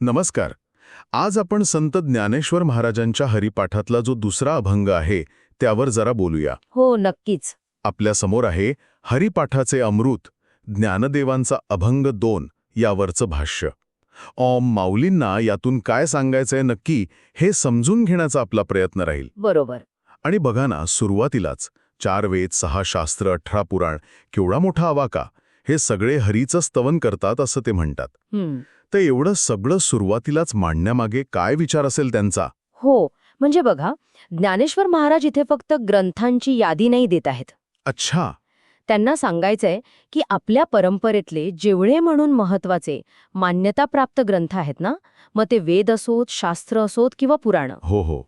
नमस्कार. आज आपण संत ज्ञानेश्वर महाराजांच्या हरिपाठातला जो दुसरा अभंग आहे त्यावर जरा बोलूया. हो नक्कीच. आपल्यासमोर आहे हरिपाठाचे अमृत ज्ञानदेवांचा अभंग दोन यावरचं भाष्य. माऊलींना यातून काय सांगायचंय नक्की हे समजून घेण्याचा आपला प्रयत्न राहील. बरोबर. आणि बघा ना सुरुवातीलाच. चार वेद सहा शास्त्र अठरा पुराण केवढा मोठा आवाका हे सगळे हरीचं स्तवन करतात असं ते म्हणतात. तर एवढं सगळं सुरुवातीलाच मांडण्यामागे काय विचार असेल त्यांचा? हो म्हणजे बघा ज्ञानेश्वर महाराज इथे फक्त ग्रंथांची यादी नाही देत आहेत. अच्छा. त्यांना सांगायचंय की आपल्या परंपरेतले जेवढे म्हणून महत्त्वाचे मान्यताप्राप्त ग्रंथ आहेत ना मग ते वेद असोत शास्त्र असोत किंवा पुराणं. हो हो.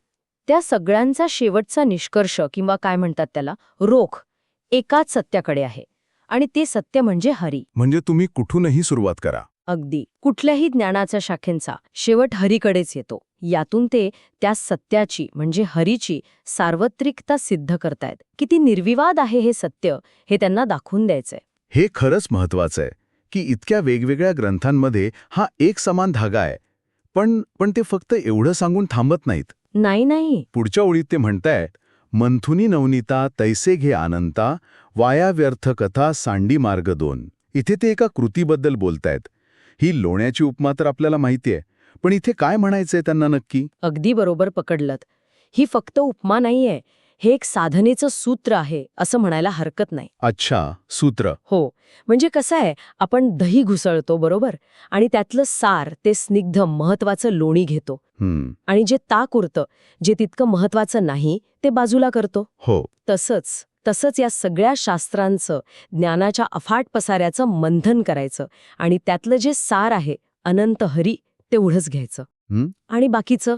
त्या सगळ्यांचा शेवटचा निष्कर्ष किंवा काय म्हणतात त्याला रोख एकाच सत्याकडे आहे. आणि ते सत्य म्हणजे हरी. म्हणजे तुम्ही कुठूनही सुरुवात करा. अगदी. कुठल्याही ज्ञानाच्या शाखेंचा शेवट हरीकडेच येतो. यातून ते त्या सत्याची म्हणजे हरीची सार्वत्रिकता सिद्ध करतायत. किती निर्विवाद आहे हे सत्य हे त्यांना दाखवून द्यायचंय. हे खरंच महत्वाचं आहे की इतक्या वेगवेगळ्या ग्रंथांमध्ये हा एक समान धागा आहे. पण पण ते फक्त एवढं सांगून थांबत नाहीत. नाही नाही. पुढच्या ओळीत ते म्हणतायत मंथुनी नवनीता तैसे घे आनंता वाया व्यर्थ कथा सांडी मार्ग दोन. इथे ते एका कृतीबद्दल बोलतायत. ही लोण्याची उपमा तर आपल्याला माहितीये पण इथे काय म्हणायचंय त्यांना नक्की? अगदी बरोबर पकडलत. ही फक्त उपमा नाहीये हे एक साधनेचं सूत्र आहे असं म्हणायला हरकत नाही. अच्छा सूत्र. हो म्हणजे कसं आहे आपण दही घुसळतो बरोबर? आणि त्यातलं सार ते स्निग्ध महत्वाचं लोणी घेतो. हम्म. आणि जे ताक उरतं जे तितकं महत्वाचं नाही ते बाजूला करतो. हो. तसंच तसंच या सगळ्या शास्त्रांचं ज्ञानाच्या अफाट पसाऱ्याचं मंथन करायचं. आणि त्यातलं जे सार आहे अनंत हरी तेवढंच घ्यायचं? आणि बाकीचं?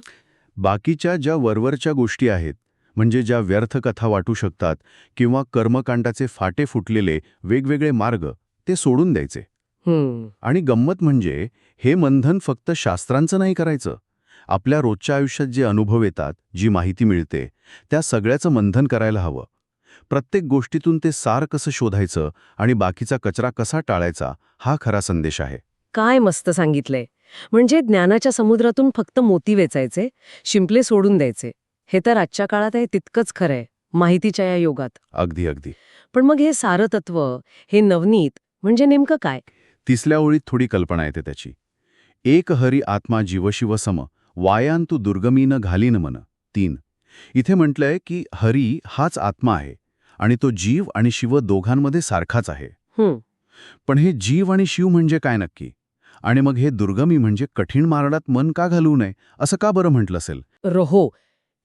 बाकीच्या ज्या वरवरच्या गोष्टी आहेत म्हणजे ज्या व्यर्थ कथा वाटू शकतात किंवा कर्मकांडाचे फाटे फुटलेले वेगवेगळे मार्ग ते सोडून द्यायचे. आणि गंमत म्हणजे हे मंथन फक्त शास्त्रांचं नाही करायचं. आपल्या रोजच्या आयुष्यात जे अनुभव येतात जी माहिती मिळते त्या सगळ्याचं मंथन करायला हवं. प्रत्येक गोष्टीतून ते सार कसं शोधायचं आणि बाकीचा कचरा कसा टाळायचा हा खरा संदेश आहे. काय मस्त सांगितलंय. म्हणजे ज्ञानाच्या समुद्रातून फक्त मोती वेचायचे शिंपले सोडून द्यायचे. हे तर आजच्या काळात आहे तितकंच खरंय माहितीच्या या योगात. अगदी अगदी. पण मग हे सारं तत्व हे नवनीत म्हणजे नेमकं काय? तिसऱ्या ओळीत थोडी कल्पना येते त्याची. एक हरी आत्मा जीवशिव सम वायांतु दुर्गमीन घालीन मन. तीन. इथे म्हटलंय की हरी हाच आत्मा आहे आणि तो जीव आणि शिव दोघांमध्ये सारखाच आहे. हं. पण हे जीव आणि शिव म्हणजे काय नक्की? आणि मग हे दुर्गमी म्हणजे कठीण मारणात मन का घालू नये असं का बरं म्हटलं असेल? रहो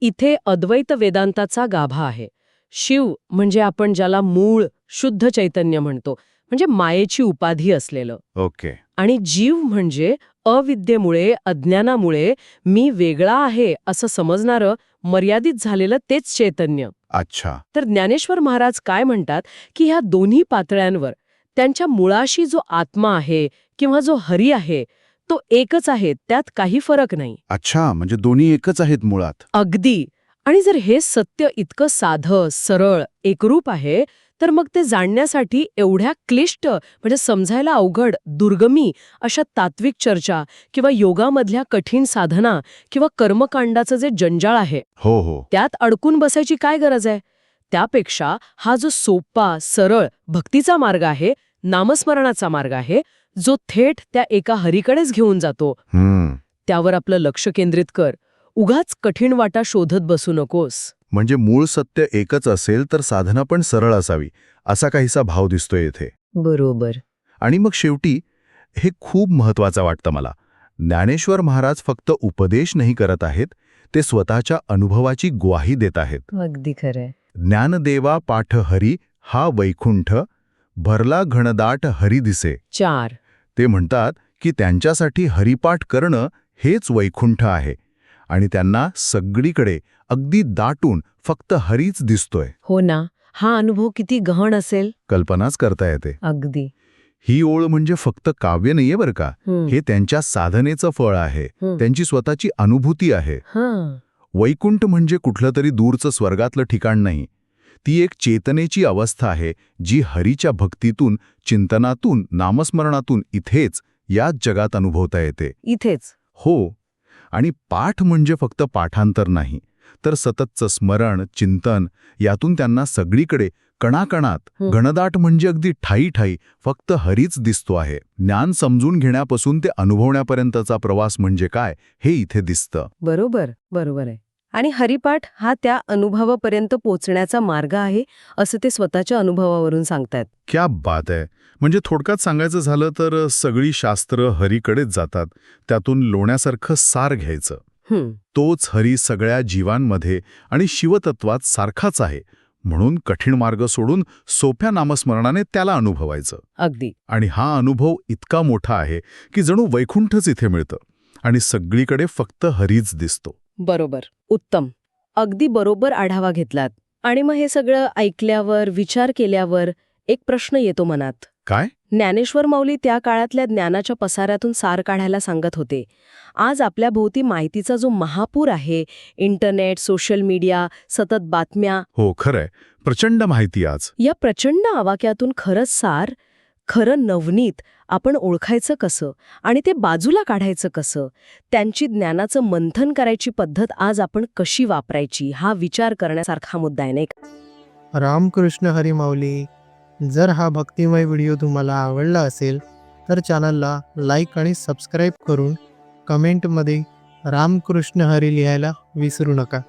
इथे अद्वैत वेदांताचा गाभा आहे. शिव म्हणजे आपण ज्याला मूळ शुद्ध चैतन्य म्हणतो म्हणजे मायेची उपाधी असलेलं. ओके. आणि जीव म्हणजे अविद्येमुळे अज्ञानामुळे मी वेगळा आहे असं समजणारं मर्यादित झालेलं तेच चैतन्य. अच्छा. तर ज्ञानेश्वर महाराज काय म्हणतात की ह्या दोन्ही पातळ्यांवर त्यांच्या मुळाशी जो आत्मा आहे किंवा जो हरी आहे तो एकच आहे त्यात काही फरक नाही. अच्छा म्हणजे दोन्ही एकच आहेत मुळात. अगदी. आणि जर हे सत्य इतकं साधं सरळ एकरूप आहे तर मग ते जाणण्यासाठी एवढ्या क्लिष्ट म्हणजे समजायला अवघड दुर्गमी अशा तात्विक चर्चा किंवा योगामधल्या कठीण साधना किंवा कर्मकांडाचं जे जंजाळ आहे हो हो. त्यात अडकून बसायची काय गरज आहे? त्यापेक्षा हा जो सोपा सरळ भक्तीचा मार्ग आहे नामस्मरणाचा मार्ग आहे जो थेट त्या एका हरीकडेच घेऊन जातो. हम्म. त्यावर आपलं लक्ष केंद्रित कर. उगाच कठीण वाटा शोधत बसू नकोस. म्हणजे मूळ सत्य एकच असेल तर साधना पण सरळ असावी असा काहीसा भाव दिसतोय इथे बरोबर. आणि मग शेवटी हे खूप महत्वाचं वाटतं मला. ज्ञानेश्वर महाराज फक्त उपदेश नाही करत आहेत ते स्वतःच्या अनुभवाची ग्वाही देत आहेत. अगदी खरंय ज्ञानदेवा पाठ हरी हा वैकुंठ भरला घनदाट हरी दिसे. चार. ते म्हणतात की त्यांच्यासाठी हरिपाठ करणं हेच वैकुंठ आहे आणि त्यांना सगळीकडे अगदी दाटून फक्त हरीच दिसतोय. हो ना हा अनुभव किती गहन असेल? कल्पनाच करता येते. अगदी. ही ओळ म्हणजे फक्त काव्य नाहीये बरं का? हं, त्यांच्या साधनेचं फळ आहे. त्यांची स्वतःची अनुभूती आहे. वैकुंठ म्हणजे कुठलं तरी दूरचं स्वर्गातलं ठिकाण नाही. ती एक चेतनेची अवस्था आहे जी हरीच्या भक्तीतून चिंतनातून नामस्मरणातून इथेच याच जगात अनुभवता येते. इथेच. हो. आणि पाठ म्हणजे फक्त पाठांतर नाही तर सततचं स्मरण चिंतन यातून त्यांना सगळीकडे कणाकणात. घनदाट म्हणजे अगदी ठाई ठाई फक्त हरीच दिसतो आहे. ज्ञान समजून घेण्यापासून ते अनुभवण्यापर्यंतचा प्रवास म्हणजे काय हे इथे दिसतं. बरोबर बरोबर आहे. आणि हरिपाठ हा त्या अनुभवापर्यंत पोचण्याचा मार्ग आहे असं ते स्वतःच्या अनुभवावरून सांगतायत. क्या बात आहे. म्हणजे थोडक्यात सांगायचं झालं तर सगळी शास्त्र हरीकडेच जातात. त्यातून लोण्यासारखं सार घ्यायचं. तोच हरी सगळ्या जीवांमध्ये आणि शिवतत्वात सारखाच आहे. म्हणून कठीण मार्ग सोडून सोप्या नामस्मरणाने त्याला अनुभवायचं. अगदी. आणि हा अनुभव इतका मोठा आहे की जणू वैकुंठच इथे मिळतं. आणि सगळीकडे फक्त हरीच दिसतो. बरोबर उत्तम. अगदी बरोबर आढावा घेतलात. आणि मग हे सगळं ऐकल्यावर विचार केल्यावर एक प्रश्न येतो मनात. काय? ज्ञानेश्वर माऊली त्या काळातल्या ज्ञानाच्या पसाऱ्यातून सार काढायला सांगत होते. आज आपल्या भोवती माहितीचा जो महापूर आहे इंटरनेट सोशल मीडिया सतत बातम्या. हो खरंय. प्रचंड माहिती आज. या प्रचंड आवाक्यातून खरंच सार खरं नवनीत आपण ओळखायचं कसं आणि ते बाजूला काढायचं कसं? त्यांची ज्ञानाचं मंथन करायची पद्धत आज आपण कशी वापरायची? हा विचार करण्यासारखा मुद्दा आहे नाही का? रामकृष्ण हरी माऊली जर हा भक्तिमय व्हिडिओ तुम्हाला आवडला असेल तर चॅनलला लाईक आणि सबस्क्राईब करून कमेंटमध्ये रामकृष्ण हरी लिहायला विसरू नका.